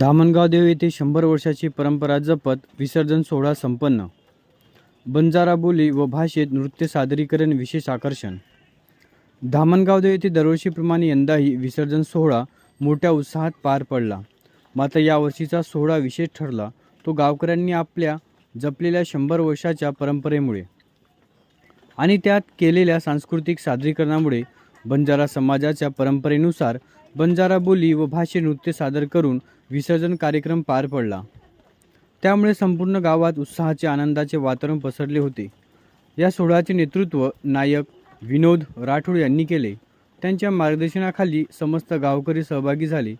धामणगाव देव येथे शंभर वर्षाची परंपरा जपत विसर्जन सोहळा संपन्न. बंजारा बोली व भाषेत नृत्य सादरीकरण विशेष आकर्षण. धामणगाव देव येथे दरवर्षीप्रमाणे यंदाही विसर्जन सोहळा मोठ्या उत्साहात पार पडला. मात्र यावर्षीचा सोहळा विशेष ठरला. तो गावकऱ्यांनी आपल्या जपलेल्या शंभर वर्षाच्या परंपरेमुळे आणि त्यात केलेल्या सांस्कृतिक सादरीकरणामुळे बंजारा समाजाच्या परंपरेनुसार बंजारा बोली व भाषे नृत्य सादर करून विसर्जन कार्यक्रम पार पडला. त्यामुळे संपूर्ण गावात उत्साहाचे आनंदाचे वातावरण पसरले होते. या सोहळ्याचे नेतृत्व नायक विनोद राठोड यांनी केले. त्यांच्या मार्गदर्शनाखाली समस्त गावकरी सहभागी झाले.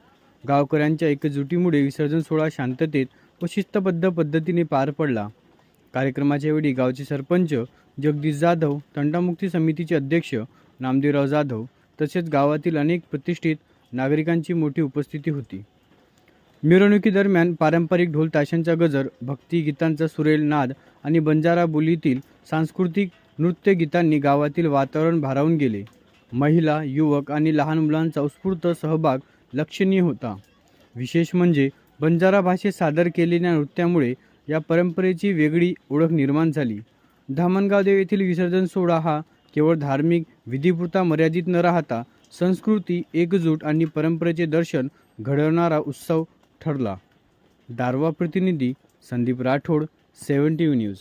गावकऱ्यांच्या एकजुटीमुळे विसर्जन सोहळा शांततेत व शिस्तबद्ध पद्धतीने पार पडला. कार्यक्रमाच्या वेळी गावचे सरपंच जगदीश जाधव तंटामुक्ती समितीचे अध्यक्ष नामदेवराव जाधव तसेच गावातील अनेक प्रतिष्ठित नागरिकांची मोठी उपस्थिती होती. मिरवणुकीदरम्यान पारंपरिक ढोल ताशांचा गजर भक्तिगीतांचा सुरेल नाद आणि बंजारा बोलीतील सांस्कृतिक नृत्य गीतांनी गावातील वातावरण भारावून गेले. महिला युवक आणि लहान मुलांचा उत्स्फूर्त सहभाग लक्षणीय होता. विशेष म्हणजे बंजारा भाषेत सादर केलेल्या नृत्यामुळे या परंपरेची वेगळी ओळख निर्माण झाली. धामणगावदेव येथील विसर्जन सोहळा हा केवळ धार्मिक विधीपुरता मर्यादित न राहता संस्कृती एकजूट आणि परंपरेचे दर्शन घडवणारा उत्सव ठरला. दारवा प्रतिनिधी Sandeep Rathod seven T news.